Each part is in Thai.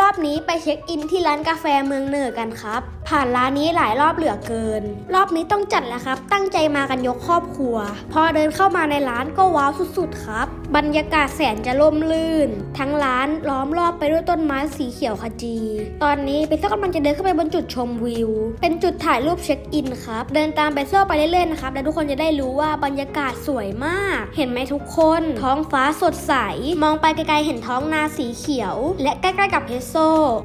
รอบนี้ไปเช็คอินที่ร้านกาแฟเมืองเหนือกันครับ ผ่านร้านนี้หลายรอบเหลือเกิน รอบนี้ต้องจัดแล้วครับ ตั้งใจมากันยกครอบครัว พอเดินเข้ามาในร้านก็ว้าวสุดๆครับ บรรยากาศแสนจะร่มรื่น ทั้งร้านล้อมรอบไปด้วยต้นไม้สีเขียวขจี ตอนนี้เปโซ่กำลังจะเดินเข้าไปบนจุดชมวิว เป็นจุดถ่ายรูปเช็คอินครับ เดินตามเปโซ่ไปเรื่อยๆนะครับ แล้วทุกคนจะได้รู้ว่าบรรยากาศสวยมาก เห็นไหมทุกคน ท้องฟ้าสดใส มองไปไกลๆเห็นท้องนาสีเขียว และใกล้ๆกับเพโซ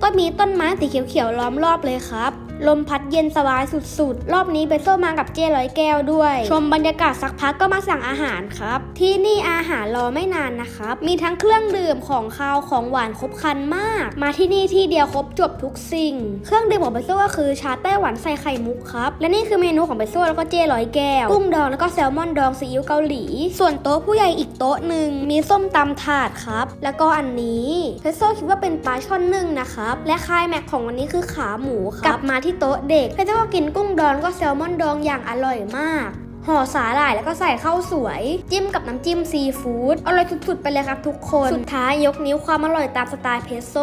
ก็มีต้นไม้สีเขียวๆล้อมรอบเลยครับ ลมพัดเย็นสบายสุดๆ รอบนี้เบโซมากับเจ้ร้อยแก้วด้วย ชมบรรยากาศสักพักก็มาสั่งอาหารครับ ที่นี่อาหารรอไม่นานนะครับ มีทั้งเครื่องดื่มของคาวของหวานครบครันมาก มาที่นี่ที่เดียวครบจบทุกสิ่ง เครื่องดื่มของเบโซก็คือชาไต้หวันใส่ไข่มุกครับ และนี่คือเมนูของเบโซแล้วก็เจ้ร้อยแก้ว กุ้งดองแล้วก็แซลมอนดองซีอิ๊วเกาหลี ส่วนโต๊ะผู้ใหญ่อีกโต๊ะหนึ่งมีส้มตำถาดครับ แล้วก็อันนี้เบโซคิดว่าเป็นปลาช่อนนึ่งนะครับ และคายแม็กของวันนี้คือขาหมูครับกลับมาที่โต๊ะเด็กเบโซก็กินกุ้งดองก็แซลมอนดองอย่างอร่อยมาก ห่อสาหร่ายแล้วก็ใส่ข้าวสวย จิ้มกับน้ำจิ้มซีฟู้ดอร่อยสุดๆไปเลยครับทุกคน สุดท้ายยกนิ้วความอร่อยตามสไตล์เพโซ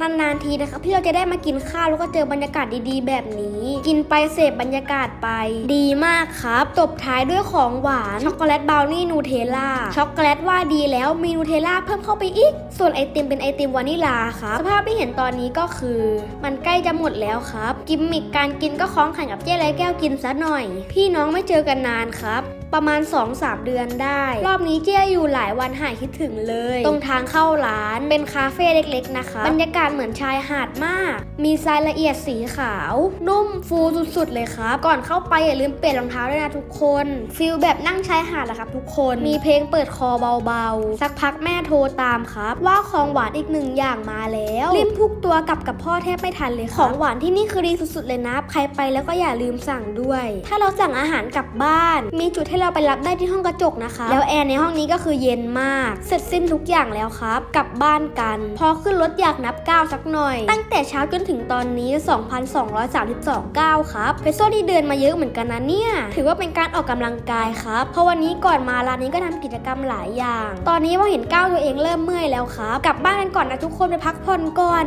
นานๆทีนะครับที่เราจะได้มากินข้าวแล้วก็เจอบรรยากาศดีๆ แบบนี้ กินไปเสพบรรยากาศไป ดีมากครับตบท้ายด้วยของหวานช็อกโกแลตบราวนี่นูเทลล่าช็อกโกแลตว่าดีแล้วมีนูเทลล่าเพิ่มเข้าไปอีก ส่วนไอติมเป็นไอติมวานิลาครับสภาพที่เห็นตอนนี้ก็คือ มันใกล้จะหมดแล้วครับ กิมมิกการกินก็คล้องแข่งกับเจ๊ไรแก้วกินซะหน่อย พี่น้องไม่เจอกันนานครับ ประมาณ 2-3 เดือนได้ รอบนี้เจ๊อยู่หลายวันหายคิดถึงเลย ตรงทางเข้าร้านเป็นคาเฟ่เล็กๆนะคะ บรรยากาศเหมือนชายหาดมาก มีทรายละเอียดสีขาว นุ่มฟูสุดๆเลยครับ ก่อนเข้าไปอย่าลืมเปลี่ยนรองเท้าด้วยนะทุกคนฟิลแบบนั่งชายหาดแหละครับทุกคนมีเพลงเปิดคอเบาๆ สักพักแม่โทรตามครับ ว่าของหวานอีกหนึ่งอย่างมาแล้วรีบพุกตัวกลับกับพ่อแทบไม่ทันเลยของหวานที่นี่คือดีสุดๆเลยนะใครไปแล้วก็อย่าลืมสั่งด้วย ถ้าเราสั่งอาหารกลับบ้านมีจุดให้เราไปรับได้ที่ห้องกระจกนะคะ แล้วแอร์ในห้องนี้ก็คือเย็นมาก เสร็จสิ้นทุกอย่างแล้วครับ กลับบ้านกัน พอขึ้นรถอยากนับก้าวสักหน่อย ตั้งแต่เช้าจนถึงตอนนี้ 2,232ก้าวครับเฟโซนี่เดินมาเยอะเหมือนกันนะเนี่ย ถือว่าเป็นการออกกำลังกายครับ เพราะวันนี้ก่อนมาร้านนี้ก็ทำกิจกรรมหลายอย่าง ตอนนี้พอเห็นก้าวตัวเองเริ่มเมื่อยแล้วครับ กลับบ้านกันก่อนนะทุกคนไปพักผ่อนก่อน